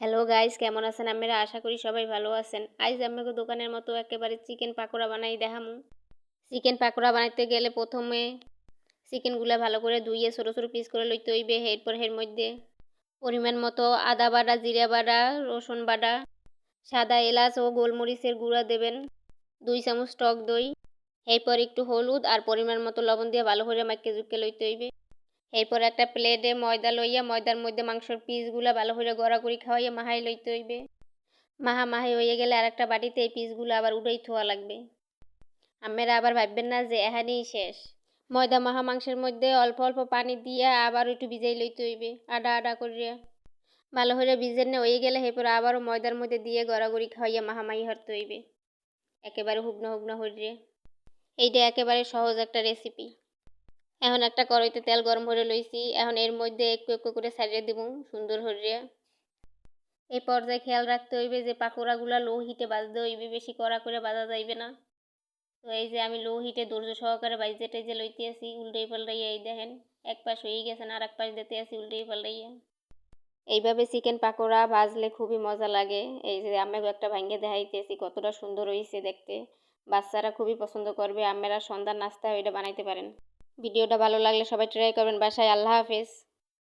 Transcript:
Hello guys কেমন আছেন? আমরা আশা করি সবাই ভালো আছেন। আজ আমাকে দোকানের মতো একেবারে চিকেন পাকোড়া বানাই দেখামু। চিকেন পাকোড়া বানাইতে গেলে প্রথমে চিকেনগুলো ভালো করে ধুইয়ে ছোটো ছোটো পিস করে লইতে হইবে এরপর এর মধ্যে। পরিমাণ মতো আদা বাটা, জিরা বাটা, রসুন বাটা, সাদা এলাচ ও গোলমরিচের গুঁড়া দেবেন। দুই চামচ টক দই, এরপর একটু হলুদ আর পরিমাণ মতো লবণ দিয়ে ভালো করে মাখিয়ে জুকে লইতে হইবে। এরপর একটা প্লেটে ময়দা লইয়া ময়দার মধ্যে মাংসর পিসগুলা ভালো করে গড়া করে খাওয়াইয়া মাহাই লইতে হইবে। মাহা মাহাই হয়ে গেলে আর একটা বাটিতে এই পিসগুলো আবার উঠাই থোয়া লাগবে। আপনারা আবার ভাববেন না যে এখানেই শেষ। ময়দা মাহা মাংসের মধ্যে অল্প অল্প পানি দিয়ে আবার একটু ভিজাই লইতে হইবে, আডা আডা করিয়া। ভালো করে ভিজে নে হয়ে গেলে এরপর আবারও ময়দার মধ্যে দিয়ে গড়াগড়ি খাওয়াইয়া মাহামাহি হরতে হইবে। একেবারে হুগনো হুগনো হরিয়ে এইটা একেবারে সহজ একটা রেসিপি এখন একটা কড়াইতে তেল গরম করে লইছি। এখন এর মধ্যে একটু একটু করে সারিয়ে দিব, সুন্দর হরিয়া এই পর্যায়ে খেয়াল রাখতে হইবে যে পাকোড়াগুলো লো হিটে বাজতে হইবে, বেশি কড়া করে বাজা যাইবে না। তো এই যে আমি লো হিটে ধৈর্য সহকারে বাইজে টাইজে লইতে আসি, উল্টেই পাল্টাইয়া এই দেখেন, এক পাশ হয়ে গেছেন আর এক পাশ দিতে আসি, উল্টেই পাল্টাইয়া। এইভাবে চিকেন পাকোড়া ভাজলে খুবই মজা লাগে। এই যে আমি একটা ভাঙ্গে দেখাইতেছি, কতটা সুন্দর হয়েছে দেখতে। বাচ্চারা খুবই পছন্দ করবে আমরা সন্ধ্যার নাস্তা ওইটা বানাইতে পারেন। ভিডিওটা ভালো লাগলে সবাই ট্রাই করবেন। বাসায় আল্লাহ হাফেজ।